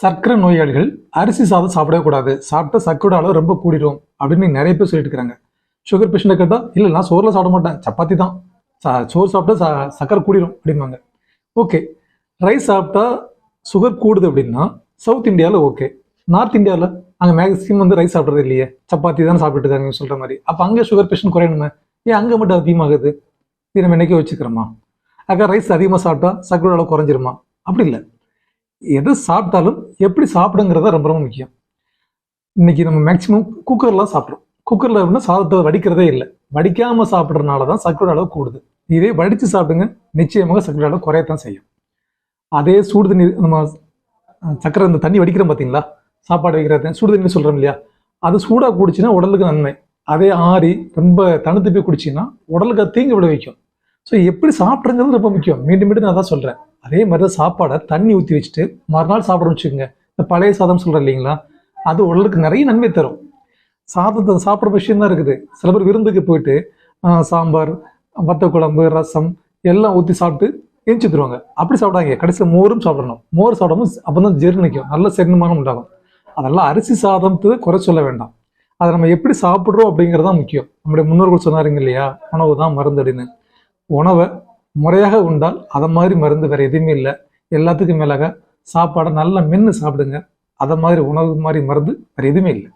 சர்க்கரை நோயாளிகள் அரிசி சாதம் சாப்பிடவே கூடாது. சாப்பிட்டா சர்க்கரை அளவு ரொம்ப கூடிடும் அப்படின்னு நிறைய பேர் சொல்லிட்டு இருக்கிறாங்க சுகர் பேஷண்ட்டை கேட்டால் இல்லை நான் சோறுலாம் சாப்பிட மாட்டேன். சப்பாத்தி தான். சா- சோறு சாப்பிட்டா சர்க்கரை கூடிடும் அப்படிம்பாங்க ஓகே ரைஸ் சாப்பிட்டா சுகர் கூடுது அப்படின்னா சவுத் இந்தியாவில் ஓகே நார்த் இந்தியாவில் அங்கே மேக்ஸிமம் வந்து ரைஸ் சாப்பிட்றது இல்லையே. சப்பாத்தி தான் சாப்பிட்டு இருக்காங்க சொல்கிற மாதிரி. அப்போ அங்கே சுகர் பேஷண்ட் குறையணுமே? ஏன் அங்கே மட்டும் அதிகமாகுது? இது நம்ம என்னைக்கே வச்சுக்கிறோமா? அக்கா ரைஸ் அதிகமாக சாப்பிட்டா சர்க்கரை அளவு குறைஞ்சிருமா? அப்படி இல்லை. எது சாப்பிட்டாலும் எப்படி சாப்பிடுங்கிறத ரொம்ப ரொம்ப முக்கியம். இன்னைக்கு நம்ம மேக்ஸிமம் குக்கர்லாம் சாப்பிட்றோம். குக்கரில் வந்து சாதத்தை வடிக்கிறதே இல்லை. வடிக்காமல் சாப்பிட்றதுனால தான் சர்க்கரை அளவு கூடுது. இதே வடித்து சாப்பிடுங்க நிச்சயமாக சர்க்கரை அளவு குறையத்தான் செய்யும். அதே சூடு தண்ணி நம்ம சர்க்கரை இந்த தண்ணி வடிக்கிறோம் பார்த்தீங்களா சாப்பாடு வைக்கிறது சுடு தண்ணி சொல்கிறோம் இல்லையா? அது சூடாக குடிச்சின்னா உடலுக்கு நன்மை. அதே ஆறி ரொம்ப தணுத்து போய் குடிச்சின்னா உடலுக்கு அது தீங்கு விளைவிக்கும். ஸோ எப்படி சாப்பிட்றங்கிறது ரொம்ப முக்கியம். மீண்டும் மீண்டும் நான் தான் சொல்கிறேன் அதே மாதிரி தான் சாப்பாடை தண்ணி ஊற்றி வச்சுட்டு மறுநாள் சாப்பிடணும்னு வச்சுக்கோங்க. இந்த பழைய சாதம் சொல்கிறேன் இல்லைங்களா? அது உடலுக்கு நிறைய நன்மை தரும். சாதத்தை சாப்பிட்ற விஷயம் தான் இருக்குது. சில பேர் விருந்துக்கு போயிட்டு சாம்பார் வத்த குழம்பு ரசம் எல்லாம் ஊற்றி சாப்பிட்டு எரிச்சு தருவாங்க அப்படி சாப்பிடாங்க கடைசியில் மோரும் சாப்பிடணும். மோர் சாப்பிடாம அப்போ தான் ஜீரணிக்கும் நல்ல செரிமானம் உண்டாகும். அதெல்லாம் அரிசி சாதத்தை குறை சொல்ல வேண்டாம். அதை நம்ம எப்படி சாப்பிட்றோம் அப்படிங்கிறது தான் முக்கியம். நம்முடைய முன்னோர்கள் சொன்னாருங்க இல்லையா? உணவு தான் மருந்து அப்படின்னு. உணவை முறையாக உண்டால் அதை மாதிரி மருந்து வேறு எதுவுமே இல்லை. எல்லாத்துக்கும் மேலாக சாப்பாடை நல்லா மென்று சாப்பிடுங்க. அதை மாதிரி உணவு மாதிரி மருந்து வேறு எதுவுமே இல்லை.